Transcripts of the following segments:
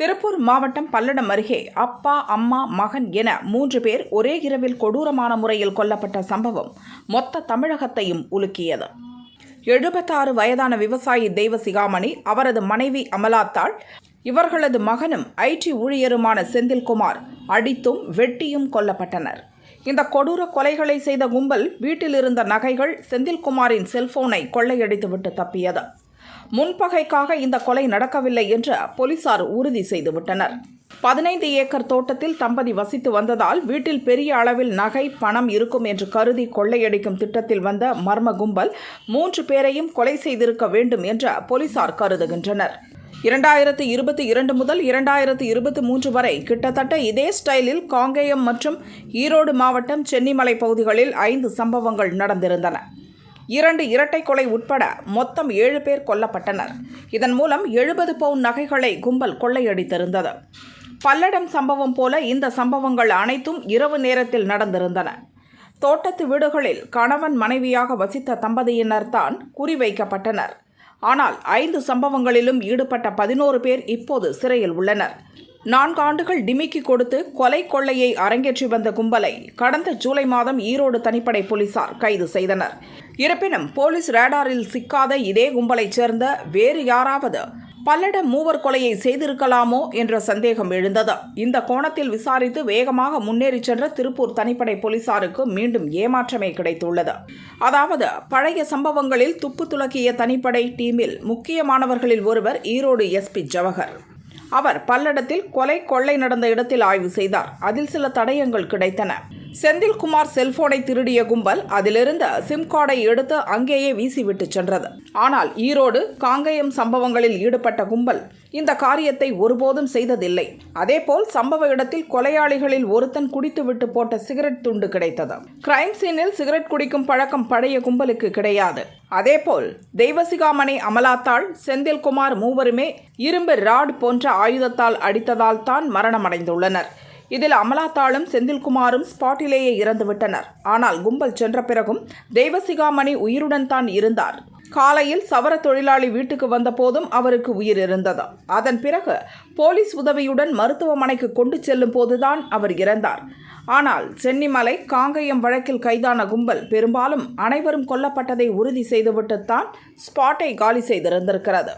திருப்பூர் மாவட்டம் பல்லடம் அருகே அப்பா அம்மா மகன் என மூன்று பேர் ஒரே இரவில் கொடூரமான முறையில் கொல்லப்பட்ட சம்பவம் மொத்த தமிழகத்தையும் உலுக்கியது. எழுபத்தாறு வயதான விவசாயி தெய்வசிகாமணி அவரது மனைவி அமலாத்தாள் இவர்களது மகனும் ஐடி ஊழியருமான செந்தில்குமார் அடித்தும் வெட்டியும் கொல்லப்பட்டனர். இந்த கொடூர கொலைகளை செய்த கும்பல் வீட்டில் இருந்த நகைகள் செந்தில்குமாரின் செல்போனை கொள்ளையடித்துவிட்டு தப்பியது. முன்பகைக்காக இந்த கொலை நடக்கவில்லை என்று போலீசார் உறுதி செய்துவிட்டனர். பதினைந்து ஏக்கர் தோட்டத்தில் தம்பதி வசித்து வந்ததால் வீட்டில் பெரிய அளவில் நகை பணம் இருக்கும் என்று கருதி கொள்ளையடிக்கும் திட்டத்தில் வந்த மர்ம கும்பல் மூன்று பேரையும் கொலை செய்திருக்க வேண்டும் என்று போலீசார் கருதுகின்றனர். இரண்டாயிரத்து இருபத்தி இரண்டு முதல் இரண்டாயிரத்து இருபத்தி மூன்று வரை கிட்டத்தட்ட இதே ஸ்டைலில் காங்கேயம் மற்றும் ஈரோடு மாவட்டம் சென்னிமலை பகுதிகளில் ஐந்து சம்பவங்கள் நடந்திருந்தன. இரண்டு இரட்டை கொலை உட்பட மொத்தம் ஏழு பேர் கொல்லப்பட்டனர். இதன் மூலம் எழுபது பவுன் நகைகளை கும்பல் கொள்ளையடித்திருந்தது. பல்லடம் சம்பவம் போல இந்த சம்பவங்கள் அனைத்தும் இரவு நேரத்தில் நடந்திருந்தன. தோட்டத்து வீடுகளில் கணவன் மனைவியாக வசித்த தம்பதியினர் தான் குறிவைக்கப்பட்டனர். ஆனால் ஐந்து சம்பவங்களிலும் ஈடுபட்ட பதினோரு பேர் இப்போது சிறையில் உள்ளனர். நான்கு ஆண்டுகள் டிமிக்கி கொடுத்து கொலை கொள்ளையை அரங்கேற்றி வந்த கும்பலை கடந்த ஜூலை மாதம் ஈரோடு தனிப்படை போலீசார் கைது செய்தனர். இருப்பினும் போலீஸ் ரேடாரில் சிக்காத இதே கும்பலைச் சேர்ந்த வேறு யாராவது பல்லடம் மூவர் கொலையை செய்திருக்கலாமோ என்ற சந்தேகம் எழுந்தது. இந்த கோணத்தில் விசாரித்து வேகமாக முன்னேறி சென்ற திருப்பூர் தனிப்படை போலீசாருக்கு மீண்டும் ஏமாற்றமே கிடைத்துள்ளது. அதாவது பழைய சம்பவங்களில் துப்பு துலக்கிய தனிப்படை டீமில் முக்கியமானவர்களில் ஒருவர் ஈரோடு எஸ்பி ஜவஹர். அவர் பல்லடத்தில் கொலை கொள்ளை நடந்த இடத்தில் ஆய்வு செய்தார். அதில் சில தடயங்கள் கிடைத்தன. செந்தில்குமார் செல்போனை திருடிய கும்பல் அதிலிருந்த சிம் கார்டை எடுத்து அங்கேயே வீசிவிட்டு சென்றது. ஆனால் ஈரோடு காங்கேயம் சம்பவங்களில் ஈடுபட்ட கும்பல் இந்த காரியத்தை ஒருபோதும் செய்ததில்லை. அதேபோல் சம்பவ இடத்தில் கொலையாளிகளில் ஒருத்தன் குடித்துவிட்டு போட்ட சிகரெட் துண்டு கிடைத்தது. கிரைம் சீனில் சிகரெட் குடிக்கும் பழக்கம் பழைய கும்பலுக்கு கிடையாது. அதேபோல் தெய்வசிகாமணி அமலாத்தாள் செந்தில்குமார் மூவருமே இரும்பு ராட் போன்ற ஆயுதத்தால் அடித்ததால் தான் மரணமடைந்துள்ளனர். இதில் அமலாத்தாளும் செந்தில்குமாரும் ஸ்பாட்டிலேயே இறந்துவிட்டனர். ஆனால் கும்பல் சென்ற பிறகும் தெய்வசிகாமணி உயிருடன் தான் இருந்தார். காலையில் சவர தொழிலாளி வீட்டுக்கு வந்தபோதும் அவருக்கு உயிர் இருந்தது. அதன் பிறகு போலீஸ் உதவியுடன் மருத்துவமனைக்கு கொண்டு செல்லும் போதுதான் அவர் இறந்தார். ஆனால் சென்னிமலை காங்கயம் வழக்கில் கைதான கும்பல் பெரும்பாலும் அனைவரும் கொல்லப்பட்டதை உறுதி செய்துவிட்டுத்தான் ஸ்பாட்டை காலி செய்திருந்திருக்கிறது.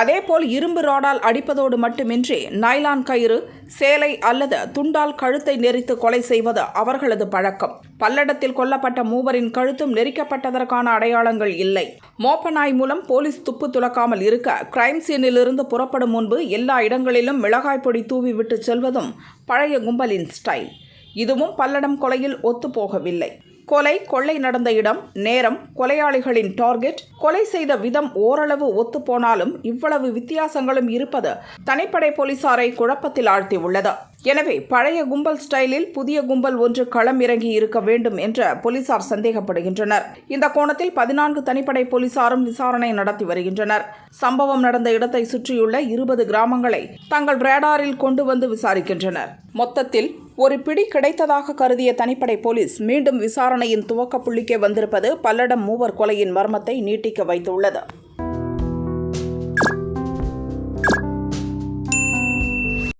அதேபோல் இரும்பு ராடால் அடிப்பதோடு மட்டுமின்றி நைலான் கயிறு சேலை அல்லது துண்டால் கழுத்தை நெரித்து கொலை செய்வது அவர்களது பழக்கம். பல்லடத்தில் கொல்லப்பட்ட மூவரின் கழுத்தும் நெரிக்கப்பட்டதற்கான அடையாளங்கள் இல்லை. மோப்பநாய் மூலம் போலீஸ் துப்பு துளக்காமல் இருக்க கிரைம் சீனிலிருந்து புறப்படும் முன்பு எல்லா இடங்களிலும் மிளகாய் பொடி தூவி விட்டு செல்வதும் பழைய கும்பலின் ஸ்டைல் இதுவும் பல்லடம் கொலையில் ஒத்துப்போகவில்லை கொலை கொள்ளை நடந்த இடம் நேரம் கொலையாளிகளின் டார்கெட் கொலை செய்த விதம் ஓரளவு ஒத்துப்போனாலும் இவ்வளவு வித்தியாசங்களும் இருப்பது தனிப்படை போலீசாரை குழப்பத்தில் ஆழ்த்தியுள்ளது. எனவே பழைய கும்பல் ஸ்டைலில் புதிய கும்பல் ஒன்று களம் இறங்கி இருக்க வேண்டும் என்று போலீசார் சந்தேகப்படுகின்றனர். இந்த கோணத்தில் பதினான்கு தனிப்படை போலீசாரும் விசாரணை நடத்தி வருகின்றனர். சம்பவம் நடந்த இடத்தை சுற்றியுள்ள இருபது கிராமங்களை தங்கள் ரேடாரில் கொண்டு வந்து விசாரிக்கின்றனர். மொத்தத்தில் ஒரு பிடி கிடைத்ததாக கருதிய தனிப்படை போலீஸ் மீண்டும் விசாரணையின் துவக்க புள்ளிக்கே வந்திருப்பது பல்லடம் மூவர் கொலையின் மர்மத்தை நீட்டிக்க வைத்துள்ளது.